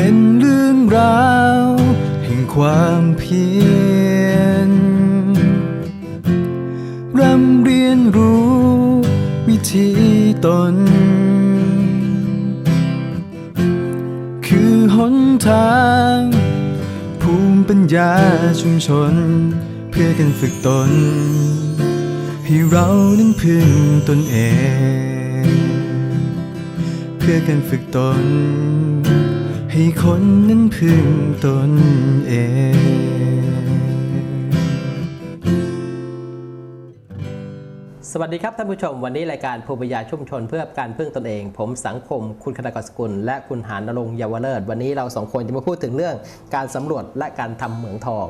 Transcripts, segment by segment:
เป็นเรื่องราวแห่งความเพียรร่ำเรียนรู้วิธีตน คือหนทาง ภูมิปัญญาชุมชน เพื่อกันฝึกตน ให้เรานั้นพึ่งตนเอง เพื่อกันฝึกตน ให้คนนั้นพึ่งตนเองสวัสดีครับท่านผู้ชม วันนี้รายการภูมิปัญญาชุมชนเพื่อการพึ่งตนเอง ผมสังคม คุณคณกรสกุล และคุณหานนรงเยาวเลิศ วันนี้เราสองคนจะมาพูดถึงเรื่องการสำรวจและการทำเหมืองทอง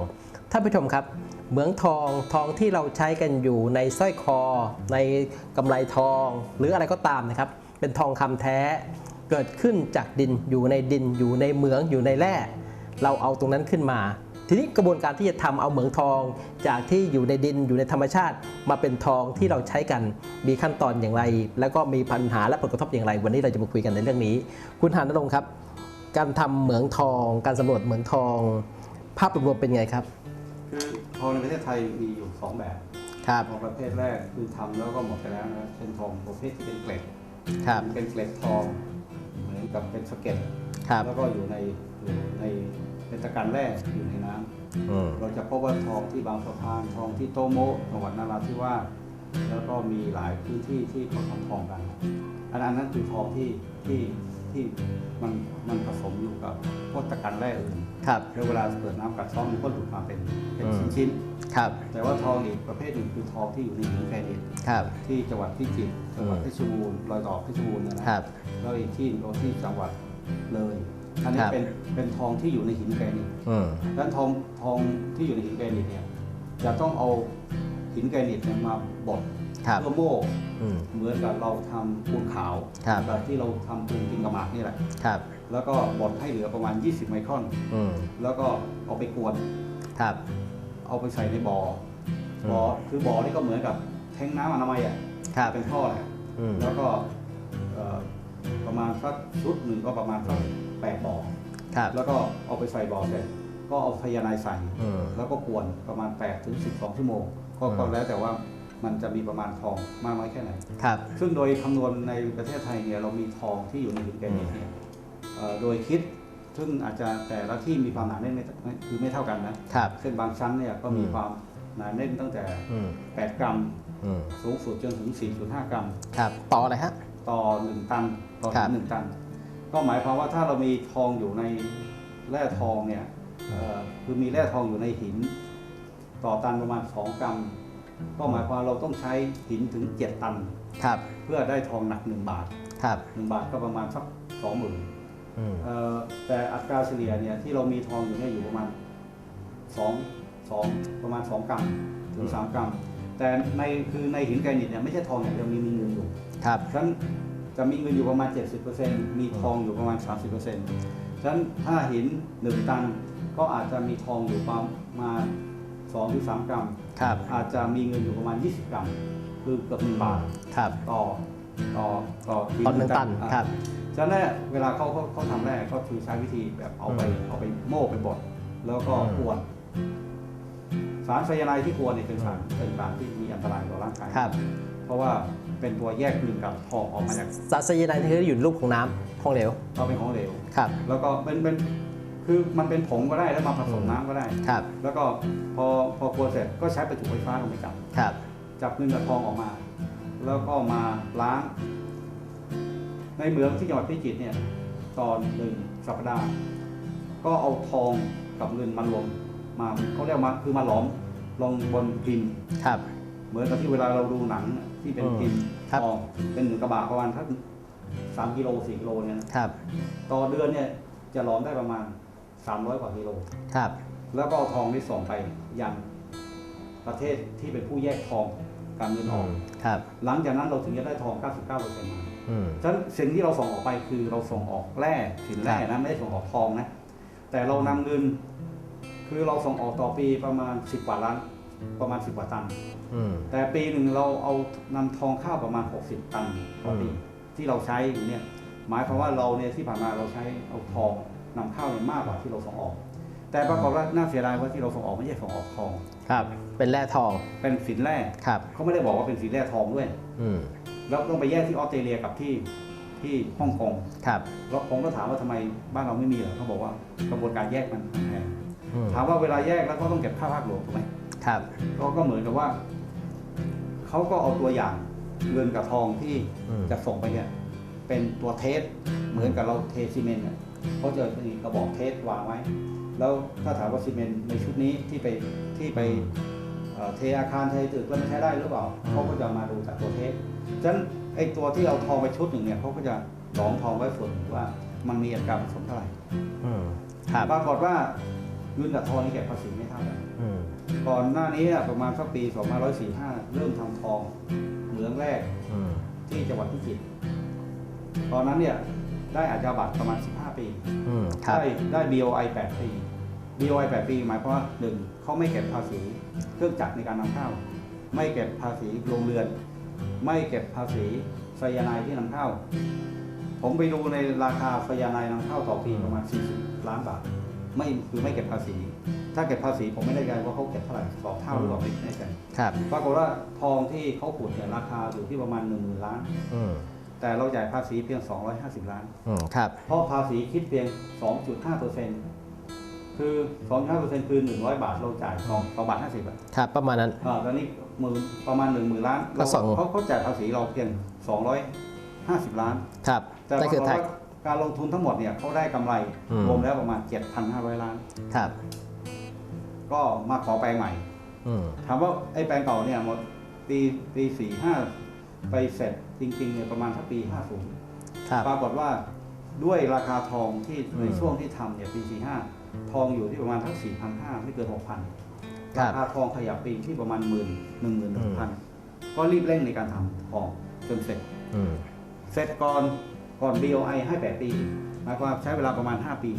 ท่านผู้ชมครับ เหมืองทองทองที่เราใช้กันอยู่ในสร้อยคอ ในกำไลทอง หรืออะไรก็ตามนะครับ เป็นทองคำแท้ เกิดขึ้นจากดินอยู่ในดินอยู่ในเหมืองอยู่ในแร่เราเอาตรงนั้นขึ้นมา ทีนี้กระบวนการที่จะทำเอาเหมืองทอง จากที่อยู่ในดินอยู่ในธรรมชาติ มาเป็นทองที่เราใช้กันมีขั้นตอนอย่างไร แล้วก็มีปัญหาและผลกระทบอย่างไร วันนี้เราจะมาคุยกันในเรื่องนี้ คุณหานรงค์ครับ การทำเหมืองทอง การสำรวจเหมืองทอง ภาพรวมๆเป็นไงครับคือทองในประเทศไทยมีอยู่สองแบบครับทองประเภทแรกคือทำแล้วก็หมดไปแล้วนะเป็นทองประเภทที่เป็นเกล็ดครับเป็นเกล็ดทองเห มือนกับเป็นสะเก็ดครับ แล้วก็อยู่ในอยู่ในเป็นตะกันแร่อยู่ในน้ำอืม เราจะพบว่าทองที่บางสะพานทองที่โตโมะจังหวัดนราธิวาสแล้วก็มีหลายพื้นที่ที่เขาทำทองกันอันนั้นนั่นคือทองที่ที่ที่มันมันผสมอยู่กับพวกตะกันแร่อื่น ครับ แล้วเวลาเกิดน้ำกัดซ้อมมันก็หลุดมาเป็นเป็นอืม ชิ้น ครับๆแต่ว่าทองอีกประเภทหนึ่งคือทองที่อยู่ในหินแกรนิตครับ ที่จังหวัดพิจิตรจังหวัดอืมเพชรบูรณ์รอยต่อเพชรบูรณ์นะนะครับแล้วอีกที่ก็ที่จังหวัดเลยอันนี้ครับเป็นเป็นทองที่อยู่ในหินแกรนิตอืมด้านทองทองที่อยู่ในหินแกรนิตเนี่ยจะต้องเอาหินแกรนิตเนี่ยมาบดครับเพื่อโม่อืมเหมือนกับเราทำปูนขาวครับแบบที่เราทำปูนกินกระหมากนี่แหละครับแล้วก็บดให้เหลือประมาณ 20 ไมครอนอืมแล้วก็เอาไปกวนครับ เอาไปใส่ในบ่ออืมบ่อคือบ่อนี่ก็เหมือนกับแทงน้ำอนามัยอะครับเป็นท่อแหละอืมแล้วก็เอ่อประมาณสักชุดหนึ่งก็ประมาณสักแปดบ่อครับแล้วก็เอาไปใส่บ่อเสร็จก็เอาไซยาไนด์ใส่อืมแล้วก็กวนประมาณ8ถึง12 ชั่วโมง ก็อืมก็แล้วแต่ว่ามันจะมีประมาณทองมากน้อยแค่ไหนครับซึ่งโดยคำนวณในประเทศไทยเนี่ยเรามีทองที่อยู่ในหินแกรนิตเนี่ยเอ่อโดยคิด ซึ่งอาจจะแต่ละที่มีความหนาแน่นไม่ไม่คือไม่เท่ากันนะครับเช่นบางชั้นเนี่ยก็มีอืมความหนาแน่นตั้งแต่อืม8กรัมอืมสูงสุดจนถึง 4.5 กรัมครับต่ออะไรฮะต่อ 1 ตันต่อครับหนึ่งตัน ก็หมายความว่าถ้าเรามีทองอยู่ในแร่ทองเนี่ยเอ่อคือมีแร่ทองอยู่ในหิน ต่อตันประมาณ 2 กรัม ก็หมายความเราต้องใช้หินถึง 7 ตันครับเพื่อได้ทองหนัก 1 บาทครับ1บาทก็ประมาณสัก 20,000อืมเอ่อ แต่อัตราเฉลี่ยเนี่ยที่เรามีทองอยู่เนี่ยอยู่ประมาณ2 2ประมาณ2กรัมถึง3กรัม แต่ในคือในหินแกรนิตเนี่ยไม่ใช่ทองอย่างเดียวมีมีเงินอยู่ครับฉะนั้นจะมีเงินอยู่ประมาณ 70%มีทองอยู่ประมาณ 30%ฉะนั้นถ้าหิน1ตันก็อาจจะมีทองอยู่ประมาณ2ถึง3กรัมครับอาจจะมีเงินอยู่ประมาณ 20 กรัม คือเกือบ1บาทครับต่อ ต่อต่อหิตอนหนึ่งตันอะครับฉะนั้นเนี่ยเวลาเขาเขาเขาทำแร่ก็คือใช้วิธีแบบเอาไปอืมเอาไปโม่ไปบดแล้วก็อืมกวนสารไซยาไนด์ที่กวนเนี่ยเป็นสารเป็นสารที่มีอันตรายต่อร่างกายครับ เพราะว่าเป็นตัวแยกกลิ่นกับทองออกมาจากสารไซยาไนด์ที่อยู่ในรูปของน้ำของเหลวเราเป็นของเหลวครับ แล้วก็เป็นเป็นคือมันเป็นผงก็ได้แล้วมาผสมน้ำก็ได้ครับ แล้วก็พอพอกวนเสร็จก็ใช้ประจุไฟฟ้าลงไปจับครับจับเงินกับทองออกมา แล้วก็มาล้าง ในเหมืองที่จังหวัดพิจิตรเนี่ยตอนหนึ่งสัปดาห์ ก็เอาทองกับเงินมารวมมาเขาเรียกมาคือมาหลอมลงบนพิมพ์ครับ เหมือนกับที่เวลาเราดูหนังที่เป็นพิมพ์ครับทองเป็นหนึ่งกระบะประมาณทักสามกิโลสี่กิโลเนี่ยนะครับ ต่อเดือนเนี่ยจะหลอมได้ประมาณ300กว่ากิโลครับ แล้วก็เอาทองที่ส่งไปยังประเทศที่เป็นผู้แยกทอง การเงินออก ครับ หลังจากนั้นเราถึงจะได้ทอง 99%มาอืม ฉะนั้นสิ่งที่เราส่งออกไปคือเราส่งออกแร่สินแร่ครันะบไม่ได้ส่งออกทองนะ แต่เรานำเงิน คือเราส่งออกต่อปีประมาณ 10กว่าล้าน ประมาณ 10กว่าตัน อืม แต่ปีหนึ่งเราเอานำทองข้าวประมาณ 60 ตันต่อปีอืม ที่เราใช้อยู่เนี่ยหมายความว่าเราเนี่ยที่ผ่านมาเราใช้เอาทองนำเข้าเนี่ยมากกว่าที่เราส่งออก แต่ปรากฏว่าน่าเสียดายว่าที่เราส่งออกไม่ใช่ส่งออกทอง ครับ เป็นแร่ทอง เป็นสินแร่ครับเขาไม่ได้บอกว่าเป็นสินแร่ทองด้วยอืมแล้วต้องไปแยกที่ออสเตรเลียกับที่ที่ฮ่องกงครับแล้วผมก็ถามว่าทำไมบ้านเราไม่มีเหรอเขาบอกว่ากระบวนการแยกมันแพงอืมถามว่าเวลาแยกแล้วก็ต้องเก็บค่าภาคหลวงถูกไหมครับก็ก็เหมือนกับว่าเขาก็เอาตัวอย่างเงินกับทองที่อืมจะส่งไปเนี่ยเป็นตัวเทสเหมือนกับเราเทซีเมนต์เนี่ยเขาจะมีกระบอกเทสวางไว้ แล้วถ้าถามว่าซีเมนต์ในชุดนี้ที่ไปที่ไปเอ่อเทอาคารเทตึกแล้วมันใช้ได้หรือเปล่าเขาก็จะมาดูจากตัวเทสฉะนั้นไอ้ตัวที่เอาทองไปชุดหนึ่งเนี่ยเขาก็จะหลอมทองไว้ส่วนหนึ่งว่ามันมีอัตราผสมเท่าไหร่อืมครับปรากฏว่าเงินกับทองนี่เก็บภาษีไม่เท่ากันอืมก่อนหน้านี้อะประมาณสักปี 2545 เริ่มทำทองเหมืองแรกอืมที่จังหวัดพิจิตร ตอนนั้นเนี่ยได้อาญาบัตรประมาณ 15 ปีอืมครับได้ได้ BOI 8 ปี BOI 8 ปีหมายความว่าหนึ่งเขาไม่เก็บภาษีเครื่องจักรในการนำเข้า ไม่เก็บภาษีโรงเรือน ไม่เก็บภาษีไซยาไนด์ที่นำเข้า ผมไปดูในราคาไซยาไนด์นำเข้าต่อปีประมาณ 40 ล้านบาท ไม่คือไม่เก็บภาษี ถ้าเก็บภาษีผมไม่แน่ใจว่าเขาเก็บเท่าไหร่สองเท่าหรือเปล่าไม่แน่ใจครับปรากฏว่าทองที่เขาขุดเนี่ยราคาอยู่ที่ประมาณ1 0,000ล้านอืมแต่เราจ่ายภาษีเพียง 250 ล้านอืมครับ เพราะภาษีคิดเพียง 2.5% คือ2.5%คือ100บาทเราจ่าย2 2บาท50บาทครับประมาณนั้น อ่าตอนนี้หมื่นประมาณ1 0,000ล้านก็สอง เขาเขาจ่ายภาษีเราเพียง250ล้าน ครับแต่นั่นคือปแท็รากฏว่าการลงทุนทั้งหมดเนี่ยเขาได้กำไรอืม รวมแล้วประมาณ 7,500 ล้าน ครับก็มาขอแปลงใหม่ อืมถามว่าไอ้แปลงเก่าเนี่ยหมดปีปีสี่ห้าไปเสร็จจริงๆเนี่ยประมาณสักปีห้าศูนย์ครับปรากฏว่าด้วยราคาทองที่อืมในช่วงที่ทำเนี่ยปีสี่ห้า ทองอยู่ที่ประมาณทั้งสี่พันห้าไม่เกินหกพันครัราบ คาทองขยับปีที่ประมาณหมื่นหนึ่งหมื่นหนึ่งพันก็รีบเร่งในการทำทองจนเสร็จ อืม เสร็จก่อนก่อน BOI ให้แปดปีหมายความว่าใช้เวลาประมาณห้าปี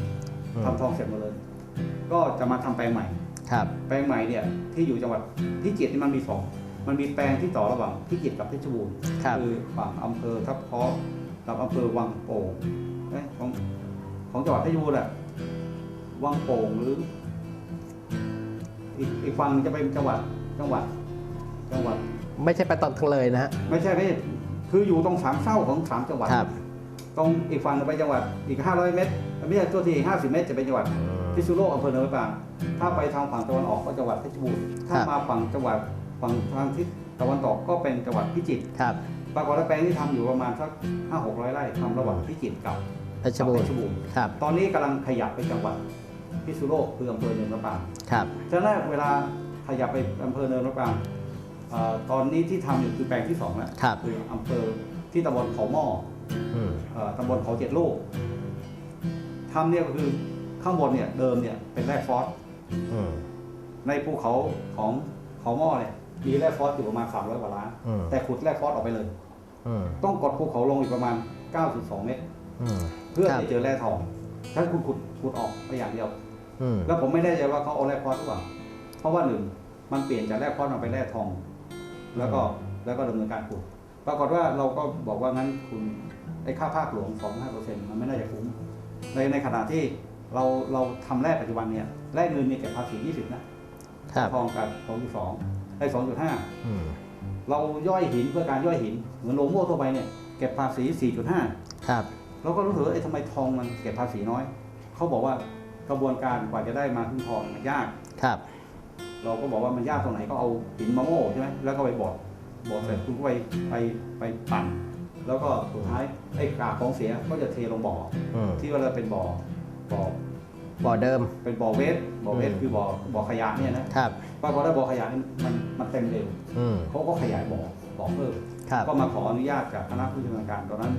อืม ทำทองเสร็จหมดเลย ก็จะมาทำแปลงใหม่ ครับ แปลงใหม่เนี่ยที่อยู่จังหวัดพิจิตรนี่มันมีสองมันมีแปลงที่ต่อระหว่างพิจิตรกับเพชรบูรณ์ครับอฝั่งอำเภอทับเคาะกับอำเภอวังโป่งเอ้ยของของจังหวัดเพชรบูรณ์แหละ วังโป่งหรือ อีกอีกฝั่งหนึ่งจะเป็นจังหวัดจังหวัดจังหวัด ไม่ใช่ไปตอนทั้งเลยนะฮะ ไม่ใช่ไม่ใช่คืออยู่ตรงสามเศร้าของสามจังหวัดครับ ตรงอีกฝั่งหนึ่งไปจังหวัดอีก 500 เมตรไม่ใช่ตัวที่อีก50เมตรจะเป็นจังหวัดพิษณุโลกอำเภอเนินมะปรางถ้าไปทางฝั่งตะวันออกก็จังหวัดเพชรบูรณ์ถ้าครับมาฝั่งจังหวัดฝั่งทางทิศตะวันตกก็เป็นจังหวัดพิจิตรครับปรากฏว่าแปลงที่ทำอยู่ประมาณสักห้าหกร้อยไร่ทำระหว่างพิจิตรกับเพชรบูรเพณ์ชรบูรณ์ครับ ตอนนี้กำลังขยับไปจังหวัด พิษณุโลกคืออำเภอเนินมะปรางครับฉะนั้นเวลาขยับไปอำเภอเนินมะปรางเอ่อตอนนี้ที่ทำอยู่คือแปลงที่สองแล้วครับคืออำเภอที่ตำบลเขาหม้ออืมเอ่อตำบลเขาเจ็ดลูกทำเนี่ยก็คือข้างบนเนี่ยเดิมเนี่ยเป็นแร่ฟอสอืมในภูเขาของเขาหม้อเนี่ยมีแร่ฟอสอยู่ประมาณ 300กว่าล้านอืมแต่ขุดแร่ฟอสออกไปเลยอืมต้องกดภูเขาลงอีกประมาณ 9.2 เมตรอืมเพื่อครับจะเจอแร่ทองถ้าคุณขุด ขุดออกไปอย่างเดียว อืมแล้วผมไม่แน่ใจว่าเขาเอาแร่ฟอสหรือเปล่าเพราะว่าหนึ่งมันเปลี่ยนจากแร่ฟอสมาเป็นแร่ทอง แล้วก็แล้วก็ดำเนินการขุดปรากฏว่าเราก็บอกว่างั้นคุณไอ้ค่าภาคหลวง2-5%มันไม่น่าจะคุ้มในในขณะที่เราเราทำแร่ปัจจุบันเนี่ยแร่เงินเนี่ยเก็บภาษี20 นะครับ ทองกับ2.2ไอ้2.5อืมเราย่อยหินเพื่อการย่อยหินเหมือนโลโม่ทั่วไปเนี่ยเก็บภาษี 4.5 ครับ เราก็รู้สึกว่าเอ๊ะทำไมทองมันเก็บภาษีน้อย เขาบอกว่ากระบวนการกว่าจะได้มาซึ่งทองมันยาก ครับ เราก็บอกว่ามันยากตรงไหนก็เอาหินมาโม่ใช่ไหมแล้วก็ไปบดบดเสร็จคุณก็ไปไปไปปั่นแล้วก็สุดท้ายไอ้กากของเสียก็จะเทลงบ่ออืมที่ว่าเราเป็นบ่อบ่อบ่อเดิม เป็นบ่อเวสบ่อเวสอืม คือบ่อบ่อขยะเนี่ยนะครับ ปรากฏว่าบ่อขยะนี่มันมันเต็มเร็วอืม เขาก็ขยายบ่อบ่อเพิ่มครับ ก็มาขออนุญาตจากคณะผู้ชำนาญการตอนนั้น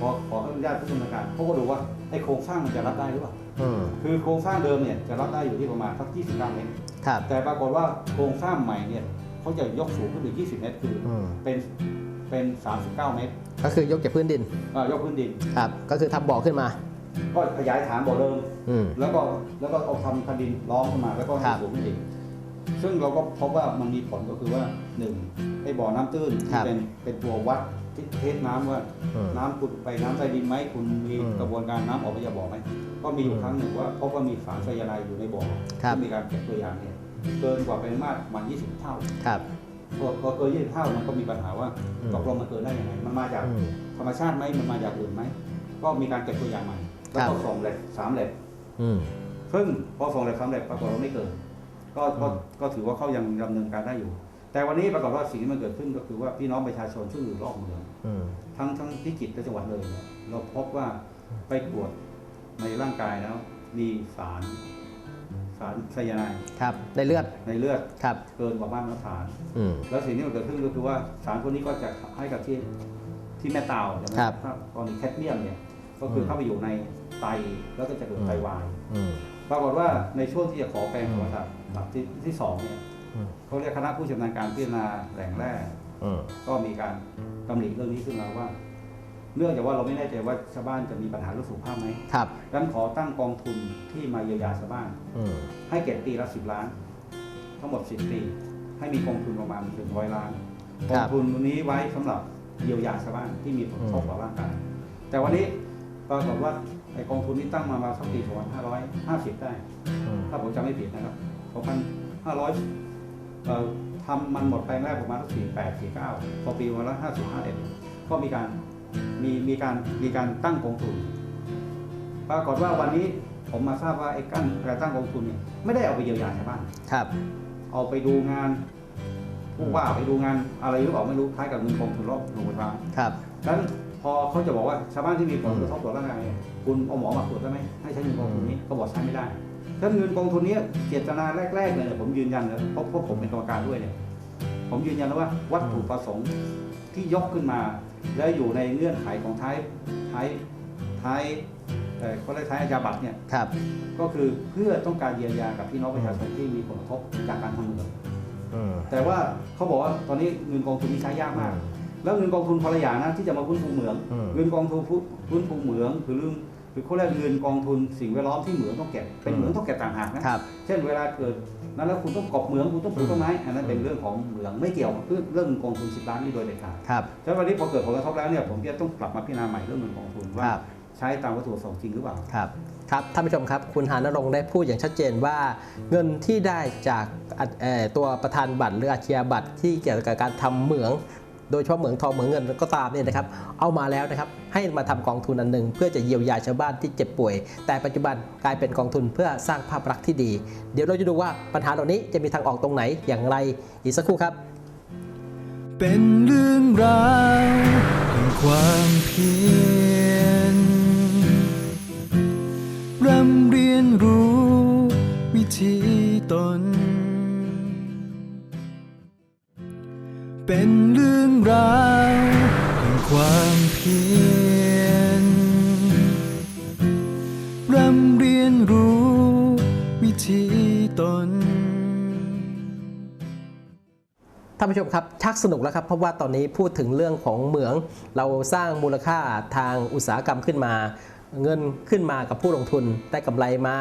พอขออนุญาตผู้ชำนาญการเขาก็ดูว่าไอ้โครงสร้างมันจะรับได้หรือเปล่าอืม คือโครงสร้างเดิมเนี่ยจะรับได้อยู่ที่ประมาณสัก29เมตร ครับ แต่ปรากฏว่าโครงสร้างใหม่เนี่ยเขาจะยกสูงขึ้นถึง20 เมตร คืออืมเป็นเป็น 39 เมตรก็คือยกจากพื้นดิน เอ่อยกพื้นดิน ครับ ก็คือทำบ่อขึ้นมา ก็ขยายฐานบ่อเดิม อืม แล้วก็แล้วก็เอาทำคันดินล้อมขึ้นมาแล้วก็ครัให้บสูงขึ้นอีกซึ่งเราก็พบว่ามันมีผลก็คือว่าหนึ่งไอ้บ่อน้ำตื้นครัที่บเป็นเป็นตัววัด เทสน้ำว่าอืม น้ำคุณไปน้ำใต้ดินไหมคุณมีอืมกระบวนการน้ำออกไปจากบ่อไหมก็มีอยู่อืมครั้งหนึ่งว่าพบว่ามีสารไซยาไนด์อยู่ในบ่อครับ ที่มีการเก็บตัวอย่างเนี่ยเกินกว่าเป็นมาตรประมาณ20 เท่าครับ พอพอเกิน20เท่ามันก็มีปัญหาว่าอืม ตกลงมันเกินได้ยังไงมันมาจาก อืม ธรรมชาติไหมมันมาจากอื่นไหม ก็มีการเก็บตัวอย่างใหม่แล้วครัก็บ ส่งแลบสามแลบอืม ซึ่งพอส่งแลบสามแลบปรากฏว่าไม่เกินก็ก็อืม ก็ถือว่าเขายังดำเนินการได้อยู่ แต่วันนี้ปรากฏว่าสิ่งที่มันเกิดขึ้นก็คือว่าพี่น้องประชาชนซึ่งอยู่รอบเมืองอืม ทั้งทั้งพิจิตรและจังหวัดเลยเนี่ยเราพบว่าไปตรวจในร่างกายแล้ว มีสาร สารไซยาไนด์ครับ ในเลือดในเลือดครับ เกินกว่ามาตรฐานอืมแล้วสิ่งที่มันเกิดขึ้นก็คือว่าสารพวกนี้ก็จะให้กับที่ที่แม่เตาใช่ไหมครับถ้ากรณีแคดเมียมเนี่ย ก็คือมเข้าไปอยู่ในไตแล้วก็จะเกิดไตวายอืมปรากฏว่าในช่วงที่จะขอแปลงโทรศัพท์แบบที่ที่สองเนี่ยอืมเขาเรียกคณะผู้ชำนาญการพิจารณาแหล่งแร่อืม ก็มีการตำหนิเรื่องนี้ขึ้นมาว่า เนื่องจากว่าเราไม่แน่ใจว่าชาวบ้านจะมีปัญหาเรื่องสุขภาพไหมครับดังนั้นขอตั้งกองทุนที่มาเยียวยาชาวบ้านอืมให้เก็บปีละสิบล้าน ทั้งหมดสิบปี ให้มีกองทุนประมาณถึงร้อยล้านคกรัอบงทุนนี้ไว้สำหรับเยียวยาชาวบ้านที่มีผลกระทบต่อร่างกายแต่วันนี้ปรากฏว่าไอกองทุนนี้ตั้งมามาสักปี2550 ได้อืมถ้าผมจำไม่ผิดนะครับ 2,500เอ่อ ทำมันหมดแปลงแรกประมาณสัก48 49พอปีวันละ50 51ก็มีการมีมีการมีการตั้งกองทุนปรากฏว่าวันนี้ผมมาทราบว่าไอ้กั้นการตั้งกองทุนเนี่ยไม่ได้เอาไปเยียวยาชาวบ้านครับ เอาไปดูงานผู้ว่าไปดูงานอะไรหรือเปล่าไม่รู้คล้ายกับเงินกองทุนรอบโรงพยาบาลครับดังนั้นพอเขาจะบอกว่าชาวบ้านที่มีผลกระทบต่อร่างกายเนี่ยคุณเอาหมอมาตรวจได้ไหมให้ใช้เงินกองทุนนี้ก็บอกใช้ไม่ได้ ถ้าเงินกองทุนนี้เจตนาแรกๆเลยเนี่ยผมยืนยันเลยเพราะเพราะผมเป็นกรรมการด้วยเนี่ยผมยืนยันแล้วว่าวัตถุประสงค์ที่ยกขึ้นมา แล้วอยู่ในเงื่อนไขของท้ายท้ายท้ายเอ่อเขาเรียกท้ายอาญาบัตรเนี่ยครับก็คือเพื่อต้องการเยียวยากับพี่น้องประชาชนที่มีผลกระทบจากการทำเหมืองอืมแต่ว่าเขาบอกว่าตอนนี้เงินกองทุนนี้ใช้ยากมาก แล้วเงินกองทุนคนละอย่างนะที่จะมาฟื้นฟูเหมืองอืมเงินกองทุนฟื้นฟูเหมืองคือเรื่อง คือเขาเรียกเงินกองทุนสิ่งแวดล้อมที่เหมืองต้องเก็บเป็นเหมืองต้องเก็บต่างหากนะครับ เช่นเวลาเกิดนั้นแล้วคุณต้องกอบเหมืองคุณต้องปลูกต้นไม้อันนั้นเป็นเรื่องของเหมืองไม่เกี่ยวกับเรื่องกองทุนสิบล้านนี่โดยเด็ดขาดครับฉะนั้นวันนี้พอเกิดผลกระทบแล้วเนี่ยผมจะต้องกลับมาพิจารณาใหม่เรื่องเงินกองทุนคว่ารับใช้ตามวัตถุประสงค์จริงหรือเปล่าครับครับท่านผู้ชมครับคุณหานรงค์ได้พูดอย่างชัดเจนว่า เงินที่ได้จากอัดเอ่อตัวประธานบัตรหรืออาชียบัตรที่เกี่ยวกับการทำเหมือง โดยเฉพาะเหมืองทองเหมืองเงินก็ตามเนี่ยนะครับเอามาแล้วนะครับให้มาทำกองทุนอันหนึ่งเพื่อจะเยียวยาชาวบ้านที่เจ็บป่วย แต่ปัจจุบันกลายเป็นกองทุนเพื่อสร้างภาพลักษณ์ที่ดี เดี๋ยวเราจะดูว่าปัญหาเหล่านี้จะมีทางออกตรงไหนอย่างไรอีกสักครู่ครับ เป็นเรื่องราวแห่งความเพียรร่ำเรียนรู้วิธีตน เป็นเรื่องราวแห่งความเพียรร่ำเรียนรู้วิธีตนท่านผู้ชมครับชักสนุกแล้วครับเพราะว่าตอนนี้พูดถึงเรื่องของเหมือง เราสร้างมูลค่าทางอุตสาหกรรมขึ้นมา เงินขึ้นมากับผู้ลงทุนได้กำไรมา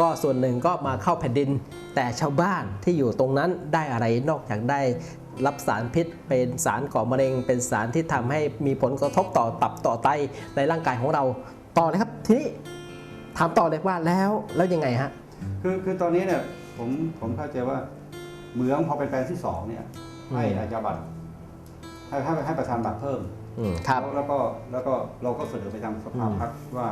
ก็ส่วนหนึ่งก็มาเข้าแผ่นดิน แต่ชาวบ้านที่อยู่ตรงนั้นได้อะไรนอกจากได้ รับสารพิษ เป็นสารก่อมะเร็ง เป็นสารที่ทำให้มีผลกระทบต่อตับต่อไตในร่างกายของเราต่อเลยครับทีนี้ถามต่อเลยว่าแล้วแล้วยังไงฮะคือคือตอนนี้เนี่ยผมผมเข้าใจว่าเหมืองพอเป็นแปลงที่สองเนี่ยอืมให้อาญาบัตรให้ให้ให้ประธานบัตรเพิ่มอืมครับแล้วแล้วก็แล้วก็เราก็เสนอไปทางสภาอืมพัฒน์ว่า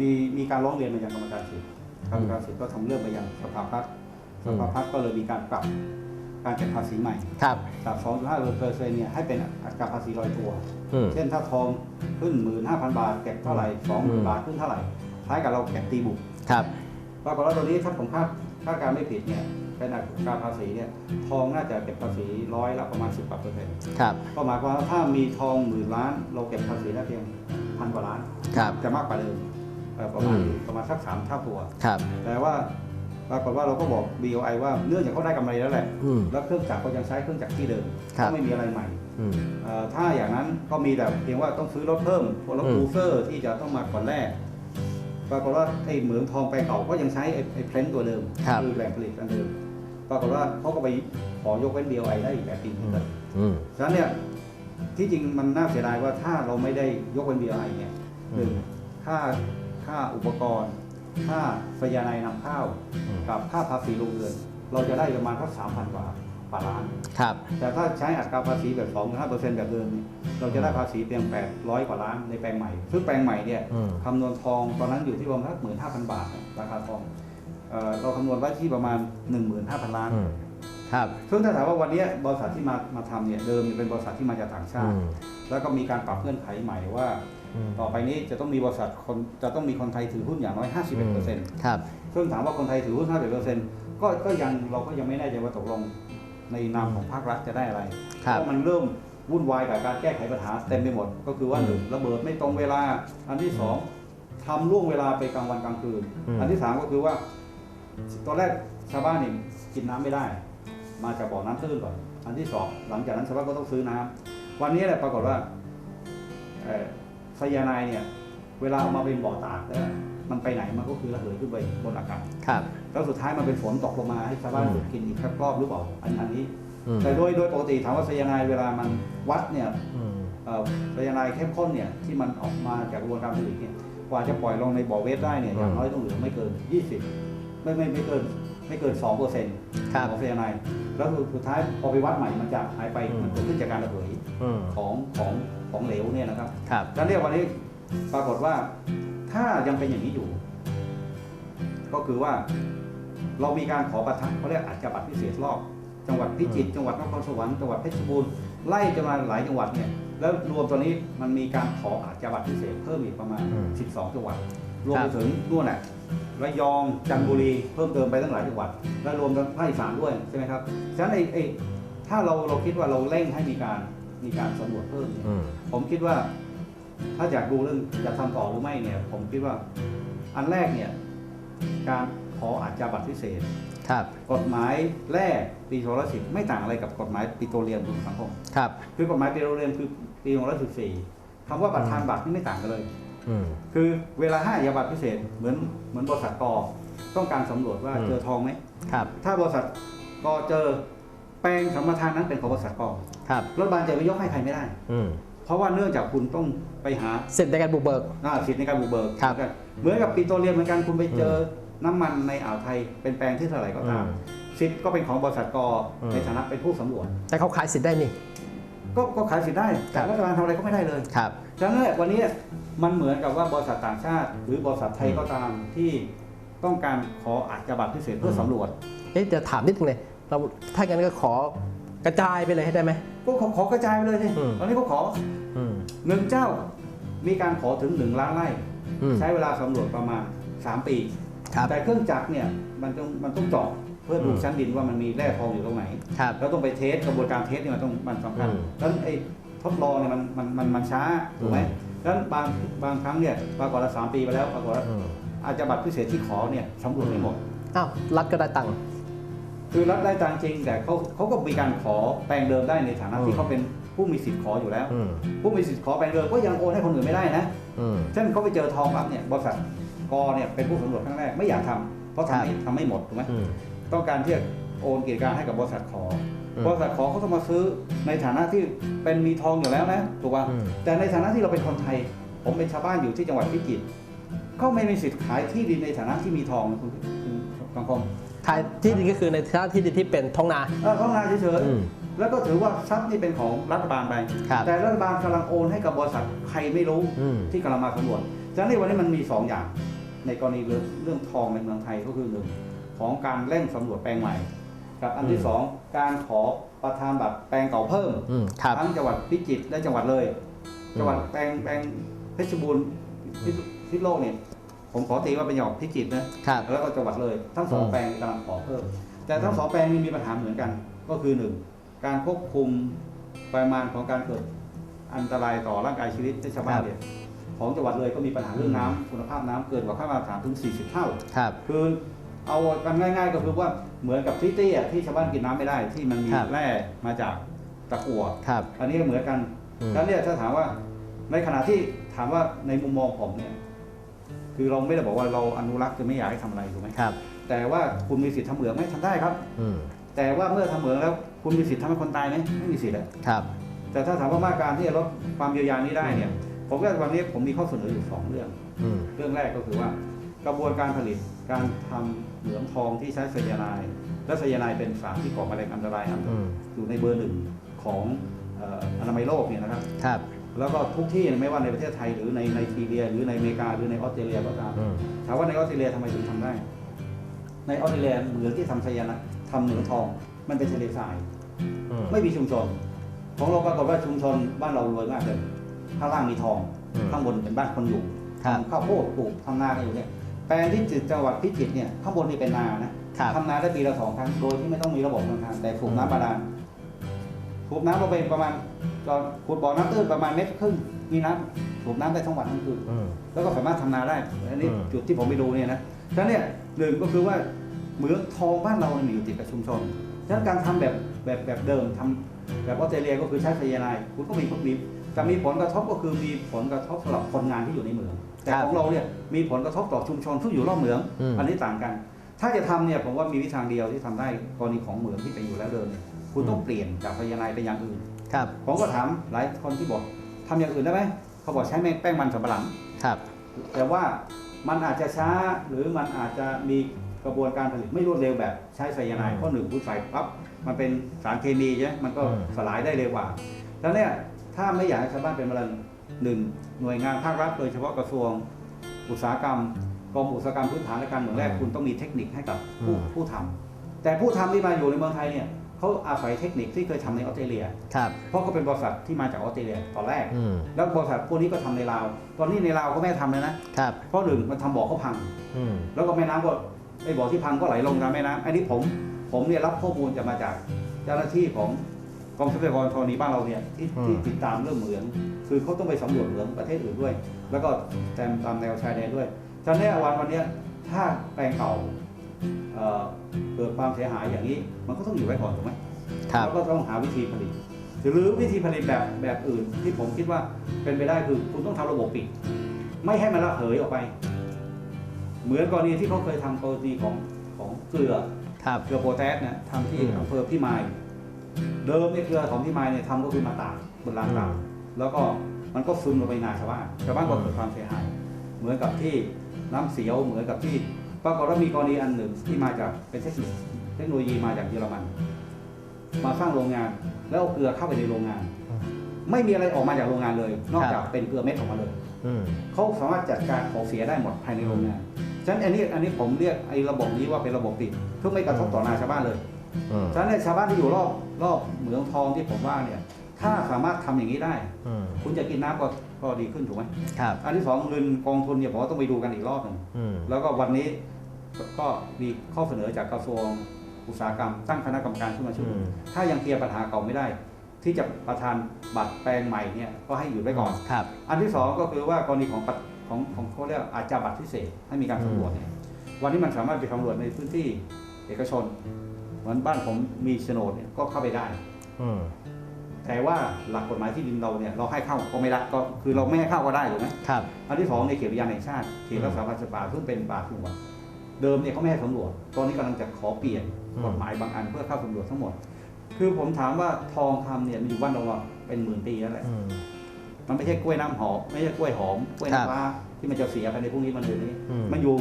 มีมีการร้องเรียนมายังกรรมการสิทธิ์กรรมการสิทธิ์ก็ทำเรื่องไปยังสภาพัฒน์อืสมภาพัฒน์ก็เลยมีการปรับ การเก็บภาษีใหม่ครับ จาก 2.5เปอร์เซ็นต์เนี่ยให้เป็นอัตราภาษีลอยตัว อืม เช่นถ้าทองขึ้น 15,000 บาท เก็บเท่าไหร่อืม20,000 บาทขึ้นเท่าไหร่คล้ายกับเราเก็บตีบุกครับ ปรากฏว่าตอนนี้ถ้าผมคาดคาดการณ์ไม่ผิดเนี่ยเป็นอัตราภาษีเนี่ยทองน่าจะเก็บภาษีร้อยละประมาณ 10กว่าเปอร์เซ็นต์ครับ ก็หมายความว่าถ้ามีทองหมื่นล้าน เราเก็บภาษีได้เพียงพันกว่าล้าน ครับ จะมากกว่าเดิมเอ่อประมาณอืม ประมาณสักสามเท่าตัว ครับ แต่ว่า ปรากฏว่าเราก็บอก BOI ว่าเนื่องจากเขาได้กำไรแล้วแหละ อืม แล้วเครื่องจักรก็ยังใช้เครื่องจักรที่เดิมครับ ก็ไม่มีอะไรใหม่อืม เอ่อถ้าอย่างนั้นก็มีแต่เพียงว่าต้องซื้อรถเพิ่มพวกรถอืมคูเซอร์ที่จะต้องมาก่อนแรก ปรากฏว่าไอ้เหมืองทองไปเก่าก็ยังใช้ไอ้ไอ้เพลนตัวเดิมครับ อแหล่งผลิตอันเดิม ปรากฏว่าเขาก็ไปขอยกเว้น BOI ได้อีกแบบปีอืนึงมอืม ฉะนั้นเนี่ยที่จริงมันน่าเสียดายว่าถ้าเราไม่ได้ยกเป็น BI เนี่ยหนึ่งค่าค่าอุปกรณ์ ค่าสยานายนำเข้าอืมกับค่าภาษีโรงเรือน เราจะได้ประมาณสักสามพันกว่าบาทล้าน ครับ แต่ถ้าใช้อัตราภาษีแบบ2-5%แบบเดิมเนี่ยเราจะได้ภาษีเพียง 800 กว่าล้านในแปลงใหม่ ซึ่งแปลงใหม่เนี่ยอืม คำนวณทองตอนนั้นอยู่ที่ประมาณสักหมื่นห้าพันบาทนะราคาทองเอ่อเราคำนวณไว้ที่ประมาณ 15,000 ล้าน อืมครับ ซึ่งถ้าถามว่าวันนี้บริษัทที่มามาทำเนี่ยเดิมเนี่ยเป็นบริษัทที่มาจากต่างชาอืติมแล้วก็มีการปรับเงื่อนไขใหม่ว่าอืม ต่อไปนี้จะต้องมีบริษัทคนจะต้องมีคนไทยถือหุ้นอย่างน้อย 51%ครับซึ่งถามว่าคนไทยถือหุ้น 51%ก็ก็ยังเราก็ยังไม่แน่ใจว่าตกลงในนามของภาครัฐจะได้อะไรครับเพราะมันเริ่มวุ่นวายกับการแก้ไขปัญหาเต็มไปหมด ก็คือว่าอืมหนึ่งระเบิดไม่ตรงเวลา อันที่สองทำล่วงเวลาไปกลางวันกลางคืนอืมอันที่สามก็คือว่า ตอนแรกชาวบ้านเนี่ยกินน้ำไม่ได้ มาจากบ่อน้ำตื้นก่อน อันที่สองหลังจากนั้นชาวบ้านก็ต้องซื้อน้ำวันนี้แหละปรากฏว่าเอ่อ ไซยาไนด์เนี่ย เวลาเอามาเป็นบ่อตากแล้วมันไปไหนมันก็คือระเหยขึ้นไปบนอากาศครับ แล้วสุดท้ายมันเป็นฝนตกลงมาให้ชาวบ้านอืมหยุดกินอีกสักรอบหรือเปล่าอันอันนี้ อืมแต่โดยโดยปกติถามว่าไซยาไนด์เวลามันวัดเนี่ยอืม เอ่อไซยาไนด์เข้มข้นเนี่ยที่มันออกมาจากกระบวนการผลิตเนี่ยกว่าจะปล่อยลงในบ่อเวทได้เนี่ยอย่างน้อยต้องเหลือไม่เกิน 20 ไม่ไม่ไม่เกินไม่เกิน2เปอร์เซ็นต์ครับของไซยาไนด์แล้วสุดท้ายพอไปวัดใหม่มันจะหายไปอืม มันเกิดขึ้นจากการระเหย อืม ของของ ของเหลวเนี่ยนะครับครับดังนั้นเรียกวันนี้ปรากฏว่าถ้ายังเป็นอย่างนี้อยู่ ก็คือว่าเรามีการขอประทับเขาเรียกอาจจะบัตรพิเศษรอบ จังหวัดพิจิตรจังหวัดนครสวรรค์จังหวัดเพชรบูรณ์ไล่จนมาหลายจังหวัดเนี่ยแล้วรวมตัวนี้มันมีการขออาจจะบัตรพิเศษเพิ่มอีกประมาณอืม12 จังหวัด รวมคไปรับถึงนู่นน่ะระยองจันทบุรีเพิ่มเติมไปตั้งหลายจังหวัด และรวมทั้งภาคอีสานด้วยใช่ไหมครับฉะนั้นไอ้ไอ้ถ้าเราเราคิดว่าเราเร่งให้มีการ มีการสำรวจเพิ่มเนี่ยอืม ผมคิดว่า ถ้าอยากดูเรื่องจะทำต่อหรือไม่เนี่ย ผมคิดว่าอันแรกเนี่ย การขออาจจะบัตรพิเศษ ครับ กฎหมายแรกปี2010ไม่ต่างอะไรกับกฎหมายปิโตรเลียมคุณสังคม ครับ คือกฎหมายปิโตรเลียมคือปี2014คำว่าประธานบัตรนี่ไม่ต่างกันเลย อืม คือเวลาให้อาญาบัตรพิเศษเหมือนเหมือนบริษัทกอต้องการสำรวจว่าอืม เจอทองไหม ครับ ถ้าบริษัทกอเจอแป ลงสัมปทานนั้นเป็นของบริษัทกอครับรัฐบาลจะไปยกให้ใครไม่ได้ อืมเพราะว่าเนื่องจากคุณต้องไปหาเสร็จในการบุกเบิกอ่าสิทธิ์ในการบุกเบิกครับเหมือนกับปิโตรเลียมเหมือนกันคุณไปเจอน้ำมันในอ่าวไทยเป็นแปลงที่เท่าไหร่ก็ตามอืมสิทธิ์ก็เป็นของบริษัทกออืมในฐานะเป็นผู้สำรวจ แต่เขาขายสิทธิ์ได้นี่ก็ก็ขายสิทธิ์ได้ครัแต่บรัฐบาลทำอะไรก็ไม่ได้เลยครับฉะนั้นแหละวันนี้มันเหมือนกับว่าบริษัทต่างชาติ หรือบริษัทไทยอืมก็ตามที่ต้องการขออาจจะบัตรพิเศษเพื่อมสำรวจเอ๊ะจะถามนิดนึงเลย เราถ้างั้นก็ขอกระจายไปเลยให้ได้ไหม ก็ขอขอกระจายไปเลยสิอืม ตอนนี้ก็ขออืม หนึ่งเจ้า มีการขอถึงหนึ่งล้านไร่ อืม ใช้เวลาสำรวจประมาณ 3 ปี ครับ แต่เครื่องจักรเนี่ยมันต้องมันต้องเจาะเพื่อดูอืม ชั้นดินว่ามันมีแร่ทองอยู่ตรงไหน ครับ แล้วต้องไปเทสกระบวนการเทสเนี่ยมันต้องมันสำคัญอืมแล้วไอ้ทดลองเนี่ยมันมันมันมันช้าถูกไหมอืม แล้วบางบางครั้งเนี่ยปรากฏว่าสามปีไปแล้วปรากฏว่าอืมอาจจะบัตรพิเศษที่ขอเนี่ยสำรวจไม่หมด อ้าวรัฐก็ได้ตังค์ คือรับได้ตังค์จริง แต่เขาเขาก็มีการขอแปลงเดิมได้ในฐานะอืมที่เขาเป็นผู้มีสิทธิ์ขออยู่แล้ว อืมผู้มีสิทธิ์ขอแปลงเดิมก็ยังโอนให้คนอื่นไม่ได้นะ อืม เช่นเขาไปเจอทองปั๊บเนี่ยบริษัทกอเนี่ยเป็นผู้สำรวจครั้งแรกไม่อยากทำเพราะทำไม่ทำไม่หมดถูกไหมอืม ต้องการที่จะโอนกิจการให้กับบริษัทขออมบริษัทขอเขาต้องมาซื้อในฐานะที่เป็นมีทองอยู่แล้วนะถูกป่ะอืม แต่ในฐานะที่เราเป็นคนไทย ผมเป็นชาวบ้านอยู่ที่จังหวัดพิจิตรเขาไม่มีสิทธิ์ขายที่ดินในฐานะที่มีทองนะคุณคุณสังคม ทายที่ดินก็คือในท่าที่ดินที่เป็นท้องนา เออเขานาเฉยอืมๆแล้วก็ถือว่าทรัพย์นี่เป็นของรัฐบาลไป ครับแต่รัฐบาลกำลังโอนให้กับบริษัทใครไม่รู้อืม ที่กำลังมาสำรวจฉะนั้นในวันนี้มันมีสองอย่าง ในกรณีเรื่องเรื่องทองในเมืองไทยก็คือหนึ่งของการเร่งสำรวจแปลงใหม่กับอันที่อืมสองการขอประทานบัตรแปลงเก่าเพิ่ม อืมครับ ทั้งจังหวัดพิจิตรและจังหวัดเลยอืมจังหวัดแปลงแปลงเพชรบูรณ์พิษพิษโลกเนี่ย ผมขอตีว่าเป็นจังหวัดพิจิตรนะครับแล้วก็จังหวัดเลยทั้งสองอืมแปลงกำลังขอเพิ่มแต่ทั้งสองแปลงนี้มีปัญหาเหมือนกัน ก็คือหนึ่งการควบคุมปริมาณของการเกิดอันตรายต่อร่างกายชีวิตในชาวบ้านเนี่ยของจังหวัดเลยก็มีปัญหาเรื่องน้ำคุณภาพน้ำเกินกว่าค่ามาตรฐานถึง 40 เท่าครับคือเอากันง่าย ๆ ก็คือว่าเหมือนกับที่เตี้ยที่ชาวบ้านกินน้ำไม่ได้ที่มันมีครับแร่มาจากตะกั่วครับอันนี้ก็เหมือนกันอืมฉะนั้นเนี่ยถ้าถามว่าในขณะที่ถามว่าในมุมมองผมเนี่ย คือเราไม่ได้บอกว่าเราอนุรักษ์จะไม่อยากให้ทำอะไรถูกไหมครับ แต่ว่าคุณมีสิทธิ์ทำเหมืองไหมทำได้ครับ อืมแต่ว่าเมื่อทำเหมืองแล้วคุณมีสิทธิ์ทำให้คนตายไหมไม่มีสิทธิ์อะครับ แต่ถ้าถามว่ามาตรการที่จะลดความเยียวยานี้ได้เนี่ย ผมว่าวันนี้ผมมีข้อเสนออยู่สองเรื่อง อืม เรื่องแรกก็คือว่ากระบวนการผลิตการทำเหมืองทองที่ใช้ไซยาไนด์และไซยาไนด์เป็นสารที่ก่อมะเร็งอันตรายอันอืม อยู่ในเบอร์หนึ่งของเอ่ออนามัยโลกเนี่ยนะครับ ครับ แล้วก็ทุกที่ไม่ว่าในประเทศไทยหรือในในทีเรีย หรือในอเมริกาหรือในออสเตรเลียก็ตามอืมถามว่าในออสเตรเลียทำไมถึงทำได้ ในออสเตรเลียเหมืองที่ทำไซยาไนด์ทำเหมืองทอง มันเป็นทะเลทรายอืมไม่มีชุมชน ของเราปรากฏว่าชุมชนบ้านเรารวยมากเลยข้างล่างมีทองอืมข้างบนเป็นบ้านคนอยู่ครับทำข้าวโพดปลูกทำนากันอยู่เนี่ยแปลงที่จังหวัดพิจิตรเนี่ยข้างบนนี่เป็นนานะครับทำนาได้ปีละสองครั้งโดยที่ไม่ต้องมีระบบทางการแต่สูบน้ำบาดาลสูบน้ำเราไปประมาณ ตอนขุดบ่อน้ำตื้นประมาณเมตรครึ่งมีน้ำสูบน้ำได้ทั้งวันทั้งคืนอืม แล้วก็สามารถทำนาได้อันนี้อืม จุดที่ผมไปดูเนี่ยนะฉะนั้นเนี่ยหนึ่งก็คือว่าเหมืองทองบ้านเราเนี่ยมีอยู่ติดกับชุมชนฉะนั้นการทำแบบแบบแบบเดิมทำแบบออสเตรเลียก็คือใช้ไซยาไนด์คุณก็มีมีแต่มีผลกระทบก็คือมีผลกระทบสำหรับคนงานที่อยู่ในเหมือง แต่ครับของเราเนี่ยมีผลกระทบต่อชุมชนที่อยู่รอบเหมือง อืม อันนี้ต่างกัน ถ้าจะทำเนี่ยผมว่ามีวิธีทางเดียวที่ทำได้กรณีของเหมืองที่เป็นอยู่แล้วเดิมเนี่ยคุณต้องเปลี่ยนจากไซยาไนด์ไปอย่างอื่น ครับผมก็ถามหลายคนที่บอกทำอย่างอื่นได้ไหมเขาบอกใช้แป้งมันสำปะหลังครับ แต่ว่ามันอาจจะช้าหรือมันอาจจะมีกระบวนการผลิตไม่รวดเร็วแบบใช้ไซยาไนด์อืมเพราะหนึ่งคุณใส่ปั๊บมันเป็นสารเคมีใช่ไหมมันก็อืมสลายได้เร็วกว่า แล้วเนี่ยถ้าไม่อยากให้ชาวบ้านเป็นมะเร็งหนึ่งหน่วยงานภาครัฐโดยเฉพาะกระทรวงอุตสาหกรรมกรมอุตสาหกรรมพื้นฐานและการเมืองแรกคุณต้องมีเทคนิคให้กับผู้ผู้ทำแต่ผู้ทำที่มาอยู่ในเมืองไทยเนี่ย เขาอาศัยเทคนิคที่เคยทำในออสเตรเลียครับเพราะเขาเป็นบริษัทที่มาจากออสเตรเลียตอนแรกอืมแล้วบริษัทพวกนี้ก็ทำในลาว ตอนนี้ในลาวก็ไม่ทำเลยนะครับเพราะหนึ่งมันทำบ่อเขาพังอืมแล้วก็แม่น้ำก็ไอ้บ่อที่พังก็ไหลลงตามแม่น้ำอันนี้ผมผมเนี่ยรับข้อมูลจะมาจากเจ้าหน้าที่ของกรมทรัพยากรธรณีบ้านเราเนี่ยที่ที่ติดตามเรื่องเหมือง คือเขาต้องไปสำรวจเหมืองประเทศอื่นด้วย แล้วก็แตมตามแนวชายแดนด้วยฉะนั้นเนี่ยวันวันเนี้ยถ้าแปลงเก่า เอ่อเกิดความเสียหายอย่างนี้ มันก็ต้องอยู่ไว้ก่อนถูกไหมครับแล้วก็ต้องหาวิธีผลิต หรือวิธีผลิตแบบแบบอื่นที่ผมคิดว่าเป็นไปได้คือคุณต้องทำระบบปิด ไม่ให้มันระเหยออกไป เหมือนกรณีที่เขาเคยทำกรณีของของเกลือครับเกลือโพแทสเนี่ยทำที่อืมอำเภอพิมายเดิมเนี่ยเกลือของพิมายเนี่ยทำก็คือมาตากบนรางตากอืมแล้วก็มันก็ซึมลงไปนาชาวบ้านชาวบ้านก็อืมเกิดความเสียหาย เหมือนกับที่น้ำเสียวเหมือนกับที่ ปรากฏว่ามีกรณีอันหนึ่งที่มาจากเป็นเทคนิคเทคโนโลยีมาจากเยอรมัน มาสร้างโรงงาน แล้วเอาเกลือเข้าไปในโรงงาน ไม่มีอะไรออกมาจากโรงงานเลย นอกจากเป็นเกลือเม็ดออกมาเลยอืมเขาสามารถจัดการของเสียได้หมดภายในโรงงานฉะนั้นอันนี้อันนี้ผมเรียกไอ้ระบบนี้ว่าเป็นระบบปิดเพื่อไม่กระทบต่อนาชาวบ้านเลยอืมฉะนั้นเนี่ยชาวบ้านที่อยู่รอบรอบเหมืองทองที่ผมว่าเนี่ย ถ้าสามารถทำอย่างนี้ได้อืมคุณจะกินน้ำก็ ก็ดีขึ้นถูกไหมครับ อันที่สองเงินกองทุนเนี่ยผมว่าต้องไปดูกันอีกรอบหนึ่งอืมแล้วก็วันนี้ก็มีข้อเสนอจากกระทรวงอุตสาหกรรม ตั้งคณะกรรมการขึ้นมาชุดหนึ่งอืมถ้ายังเคลียร์ปัญหาเก่าไม่ได้ ที่จะประทานบัตรแปลงใหม่เนี่ยก็ให้อยู่ไว้ก่อน ครับ อันที่สองก็คือว่ากรณีของปัดของของเขาเรียกอาจาบัตรพิเศษให้มีการสำรวจเนี่ยวันนี้มันสามารถไปสำรวจในพื้นที่เอกชนเหมือนบ้านผมมีโฉนดเนี่ยก็เข้าไปได้ อืม แต่ว่าหลักกฎหมายที่ดินเราเนี่ยเราให้เข้าก็ไม่ได้ก็คือเราไม่ให้เข้าก็ได้ถูกไหมครับ อันที่สองในเขตอุทยานแห่งชาติเขตรักษาพันธุ์สัตว์ป่าซึ่งเป็นป่าสงวนเดิมเนี่ยเขาไม่ให้สำรวจ ตอนนี้กำลังจะขอเปลี่ยนอืมกฎหมายบางอันเพื่อเข้าสำรวจทั้งหมด คือผมถามว่าทองคำเนี่ยมันอยู่บ้านเราอะเป็นหมื่นปีแล้วแหละอืมมันไม่ใช่กล้วยน้ำหอมไม่ใช่กล้วยหอมกล้วยครับน้ำว้าที่มันจะเสียภายในพรุ่งนี้มันเลยนี้อืมมันอยู่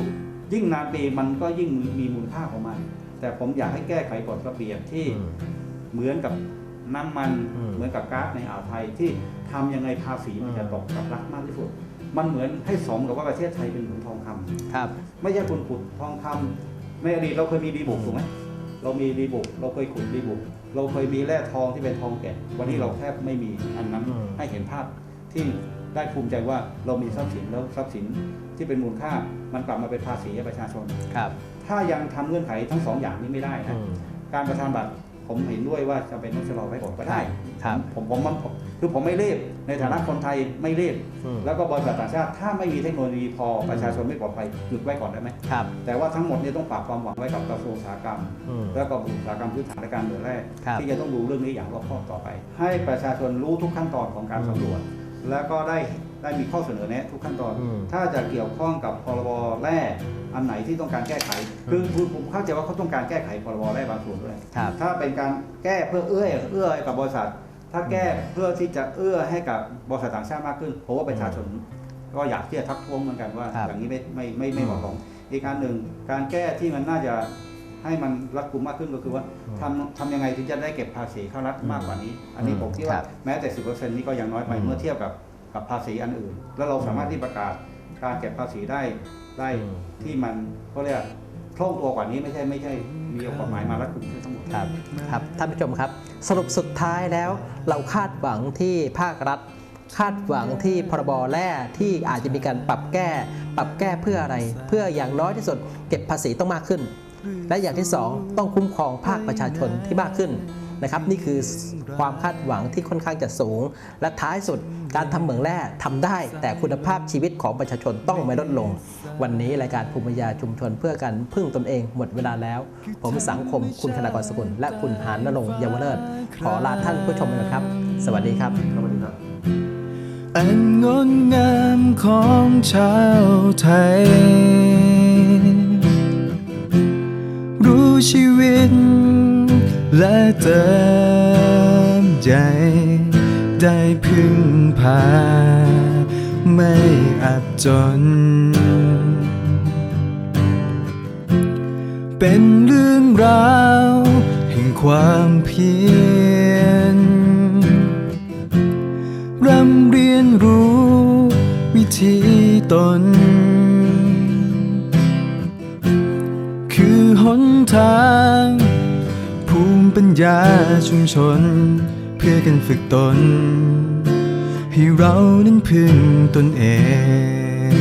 ยิ่งนานปีมันก็ยิ่งมีมูลค่าของมัน แต่ผมอยากให้แก้ไขกฎระเบียบที่อืมเหมือนกับ น้ำมันอืม เหมือนกับก๊าซในอ่าวไทยที่ทำยังไงภาษีมันจะอืมตกกับรัฐมากที่สุด มันเหมือนให้สมกับว่าประเทศไทยเป็นเหมือนทองคำ ครับ ไม่ใช่คุณขุดทองคำในอดีตเราเคยมีดีบุกถูกไหมเรามีดีบุกเราเคยขุดดีบุกเราเคยมีแร่ทองที่เป็นทองแก่วันนี้เราแทบไม่มีอันนั้นอืม ให้เห็นภาพที่ได้ภูมิใจว่าเรามีทรัพย์สินแล้วทรัพย์สินที่เป็นมูลค่ามันกลับมาเป็นภาษีให้ประชาชน ครับ ถ้ายังทำเงื่อนไขทั้งสองอย่างนี้ไม่ได้อืนะมการประทานบัตร ผมเห็นด้วยว่าจะเป็นต้องชะลอไว้ก่อนก็ได้ครับผมผมผมผมคือผมไม่รีบในฐานะคนไทยไม่รีบอืมแล้วก็บริษัทต่างชาติถ้าไม่มีเทคโนโลยีพอประชาชนไม่ปลอดภัยหยุดไว้ก่อนได้ไหมครับแต่ว่าทั้งหมดเนี่ยต้องฝากความหวังไว้กับกระทรวงอุตสาหกรรมอืมแล้วก็อุตสาหกรรมพื้นฐานและการเมืองแรกครับที่จะต้องดูเรื่องนี้อย่างรอบคอบต่อไป ให้ประชาชนรู้ทุกขั้นตอนของการสำรวจ แล้วก็ได้ ได้มีข้อเสนอแนะทุกขั้นตอน อืมถ้าจะเกี่ยวข้องกับพรบแร่อันไหนที่ต้องการแก้ไข คือคือผมเข้าใจว่าเขาต้องการแก้ไขพรบแร่บางส่วนด้วยครับ ถ้าเป็นการแก้เพื่อเอื้อเอื้อให้กับบริษัท ถ้าแก้เพื่อที่จะเอื้อให้กับบริษัทต่างชาติมากขึ้นเพราะว่าประชาชนก็อยากที่จะทักท้วงเหมือนกันว่า ครับ อย่างนี้ไม่ไม่ไม่ไม่เหมาะสมอีกการหนึ่งการแก้ที่มันน่าจะให้มันรัดกุมมากขึ้นก็คือว่าทำทำยังไงถึงจะได้เก็บภาษีเข้ารัฐมากกว่านี้ อันนี้ผมคิดคว่ารับแม้แต่สิบเปอร์เซ็นต์นี่ก็ยังน้อยไปอืมเมื่อเทียบกับ กับภาษีอันอื่น แล้วเราสามารถที่ประกาศการเก็บภาษีได้ได้อืมที่มันก็เรียกคล่องตัวกว่านี้ไม่ใช่ไม่ใช่มีกฎหมายมารัดกุมทั้งหมดครับครับท่านผู้ชมครับ สรุปสุดท้ายแล้ว เราคาดหวังที่ภาครัฐ คาดหวังที่พรบแร่ที่อาจจะมีการปรับแก้ ปรับแก้เพื่ออะไร เพื่ออย่างน้อยที่สุดเก็บภาษีต้องมากขึ้น และอย่างที่สองต้องคุ้มครองภาคประชาชนที่มากขึ้น นะครับนี่คือความคาดหวังที่ค่อนข้างจะสูง และท้ายสุดการทำเหมืองแร่ทำได้ แต่คุณภาพชีวิตของประชาชนต้องไม่ลดลง วันนี้รายการภูมิปัญญาชุมชนเพื่อการพึ่งตนเองหมดเวลาแล้ว ผมสังคมคุณธนากรสกุล และคุณหานนรงเยาวเลิศขอลาท่านผู้ชมไปก่อนครับ สวัสดีครับสวัสดีครับอันงดงามของชาวไทย รู้ชีวิต และเติมใจ ได้พึ่งพา ไม่อับจน เป็นเรื่องราว แห่งความเพียรร่ำเรียนรู้ วิธีตน คือหนทาง ปัญญาชุมชน เพื่อกันฝึกตน ให้เรานั้นพึ่งตนเอง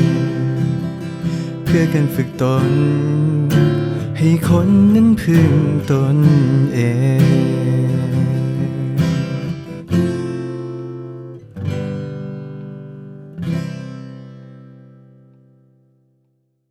เพื่อกันฝึกตน ให้คนนั้นพึ่งตนเอง